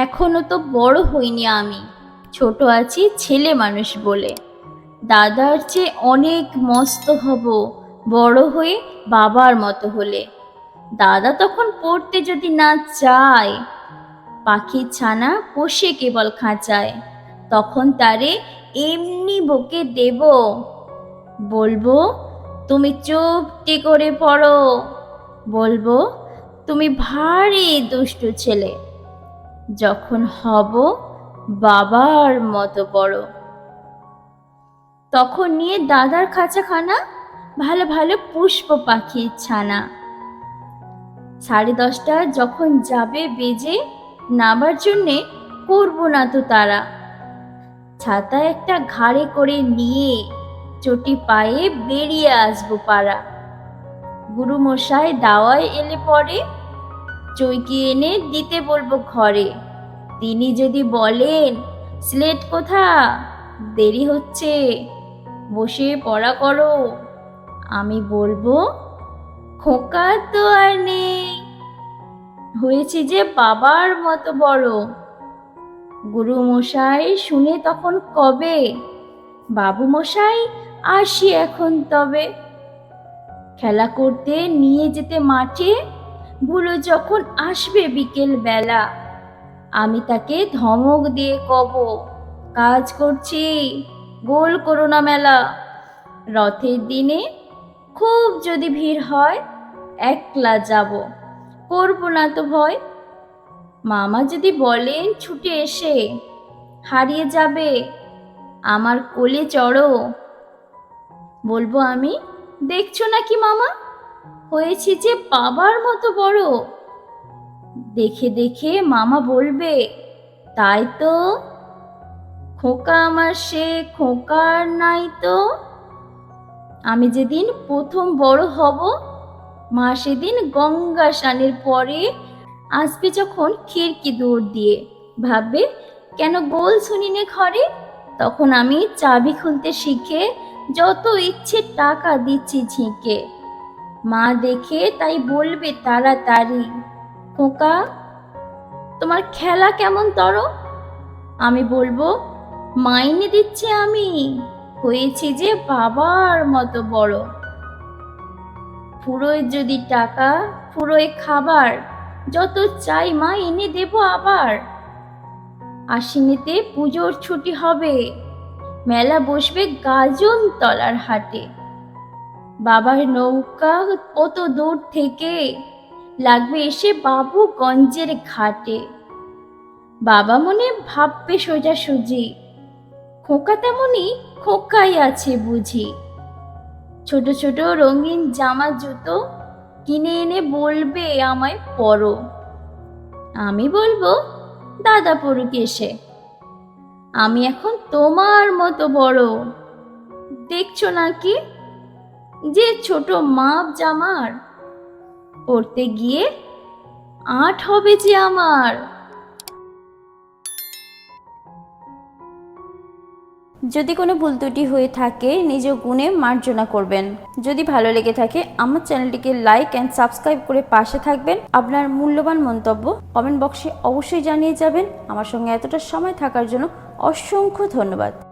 এখনও তো বড় হইনি আমি। ছোট আছি ছেলে মানুষ বলে। দাদার চেয়ে অনেক মস্ত হব, বড় হয়ে বাবার মতো হলে। দাদা তখন পড়তে যদি না চায়, পাখির ছানা পোষে কেবল খাঁচায়। তখন তারে এমনি বকে দেব। বলব, তুমি চুপটি করে পড়ো। বলব, তুমি ভারী দুষ্টু ছেলে। যখন হব বাবার মতো বড়। তখন নিয়ে দাদার খাঁচাখানা ভালো ভালো পুষ্প পাখির ছানা। সাড়ে দশটা যখন যাবে বেজে নাবার জন্যে করব না তো তারা। ছাতা একটা ঘাড়ে করে নিয়ে চটি পায়ে বেরিয়ে আসব পাড়া। গুরু মশাই দাওয়ায় এলে পরে চৈকি এনে দিতে বলব ঘরে। তিনি যদি বলেন, স্লেট কোথা দেরি হচ্ছে, বসে পড়া করো। আমি বলব, খোকা তো আর নেই। হয়েছে যে বাবার মতো বড়। গুরু মশাই শুনে তখন কবে? বাবু মশাই আসি এখন তবে। খেলা করতে নিয়ে যেতে মাঠে ভুলো যখন আসবে বিকেল বেলা, আমি তাকে ধমক দিয়ে কব, কাজ করছি, গোল করো না মেলা। রথের দিনে খুব যদি ভিড় হয়, একলা যাব। করব না তো ভয়। মামা যদি বলেন ছুটে এসে, হারিয়ে যাবে, আমার কোলে চড়ো। বলব আমি, দেখছ নাকি মামা? হয়েছি যে বাবার মতো বড়। দেখে দেখে মামা বলবে, তাই তো? খোকা আমার সে খোকার নাই তো? আমি যেদিন প্রথম বড় হব, মা সেদিন গঙ্গা স্নানের পরে আসবে যখন খিড়কি দৌড় দিয়ে। ভাববে, কেন গোল শুনি শুনিনে ঘরে? তখন আমি চাবি খুলতে শিখে যত ইচ্ছে টাকা দিচ্ছি ঝিঁকে। মা দেখে তাই বলবে তাড়াতাড়ি। খোকা, তোমার খেলা কেমন তর? আমি বলব মাইনে দিচ্ছি আমি। হয়েছি যে বাবার মতো বড়। ফুরোয় যদি টাকা, ফুরোয় খাবার, যত চাই মা এনে দেব আবার। আশ্বিনেতে পুজোর ছুটি হবে। মেলা বসবে গাজন তলার হাটে। বাবার নৌকা কত দূর থেকে লাগবে এসে বাবুগঞ্জের ঘাটে। বাবা মনে ভাববে সোজাসুজি, খোকা তেমনি খোকাই আছে বুঝি। ছোট ছোট রঙিন জামা জুতো কিনে এনে বলবে আমায়, পরো। আমি বলব, দাদা পড়ুক এসে। আমি এখন তোমার মতো বড়। দেখছ নাকি? যে ছোট মাপ জামার পড়তে গিয়ে আট হবে যে আমার। যদি কোনো ভুল ত্রুটি হয়ে থাকে, নিজ গুণে মার্জনা করবেন। যদি ভালো লেগে থাকে, আমার চ্যানেলটিকে লাইক অ্যান্ড সাবস্ক্রাইব করে পাশে থাকবেন। আপনার মূল্যবান মন্তব্য কমেন্ট বক্সে অবশ্যই জানিয়ে যাবেন। আমার সঙ্গে এতটা সময় থাকার জন্য অসংখ্য ধন্যবাদ।